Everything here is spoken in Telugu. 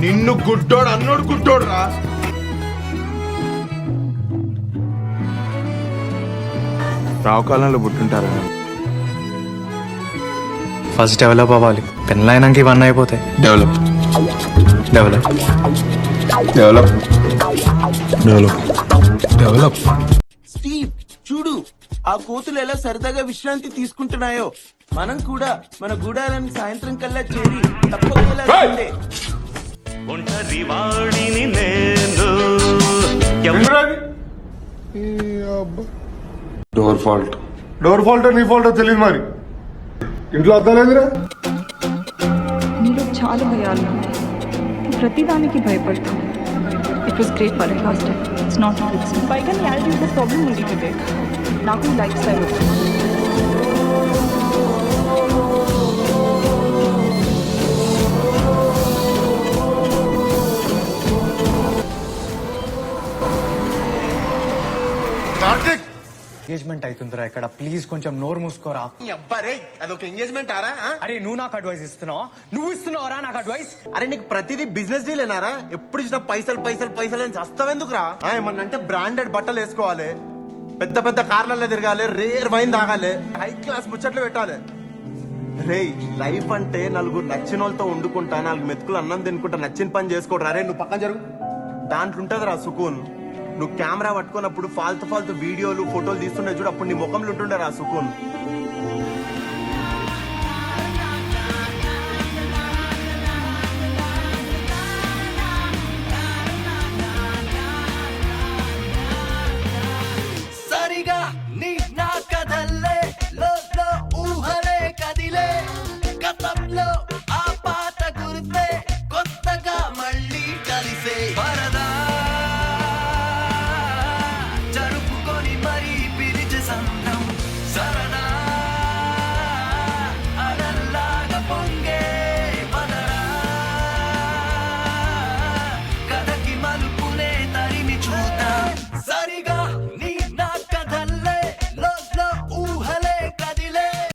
నిన్ను గుడ్డోడు అన్నోడు గుడ్డోడు రా రావుకాలంలో పుట్టుంటారా? ఫస్ట్ డెవలప్ అవ్వాలి. పెళ్ళైనాక ఇవన్నీ అయిపోతాయి. Develop. Develop. Develop. Develop. Develop. Steve చూడు ఆ కోతులు ఎలా సరదాగా విశ్రాంతి తీసుకుంటున్నాయో. మనం కూడా మన గూడాలను సాయంత్రం కల్లా చేరి తప్పకుండా ఒంటరి వాడిని నేను. Door fault. డోర్ ఫాల్ట్ నీ ఫాల్ట్ తెలియదు మరి. ఇంట్లో అద్దలేదురా నీలో చాలా భయాలు ఉన్నాయి. ప్రతిదానికి భయపడతాం. It was great for last time it's not it's పైగా నీ యాటిట్యూడ్ ప్రాబ్లం ఉంది వివేక్. నాకు లైఫ్ స్టైల్ కార్తిక్! ఎంగేజ్మెంట్ అవుతుందిరా ఇక్కడ. ప్లీజ్ కొంచెం నోరు మూసుకోరా. అబ్బారే అదొక ఎంగేజ్మెంట్ ఆరా? అరే నువ్వు నాకు అడ్వైస్ ఇస్తున్నావు? నువ్వు ఇస్తున్నావురా నాకు అడ్వైస్ అరే నీకు ప్రతిదీ బిజినెస్ డీల్ ఏనారా? ఎప్పుడు ఇచ్చిన పైసలు పైసలు పైసలు అని చస్తావెందుకురా? ఆ, ఏమన్నా అంటే బ్రాండెడ్ బట్టలు వేసుకోవాలి. పెద్ద పెద్ద కార్లలో తిరగాలి రేర్ వైన్ తాగాలి. హై క్లాస్ ముచ్చట్లు పెట్టాలి. రే లైఫ్ అంటే నలుగురు నచ్చిన వాళ్ళతో వండుకుంటా నాలుగు మెతుకులు అన్నం తినుకుంటా నచ్చిన పని చేసుకోడరా రే. నువ్వు పక్కన జరుగు. దాంట్లో ఉంటదిరా సుకూన్. నువ్వు కెమెరా పట్టుకున్నప్పుడు ఫాల్తు ఫాల్తు వీడియోలు ఫోటోలు తీస్తుండే చూడు అప్పుడు నీ ముఖంలో ఉంటుండే రా సుకున్. సరిగా నీ నా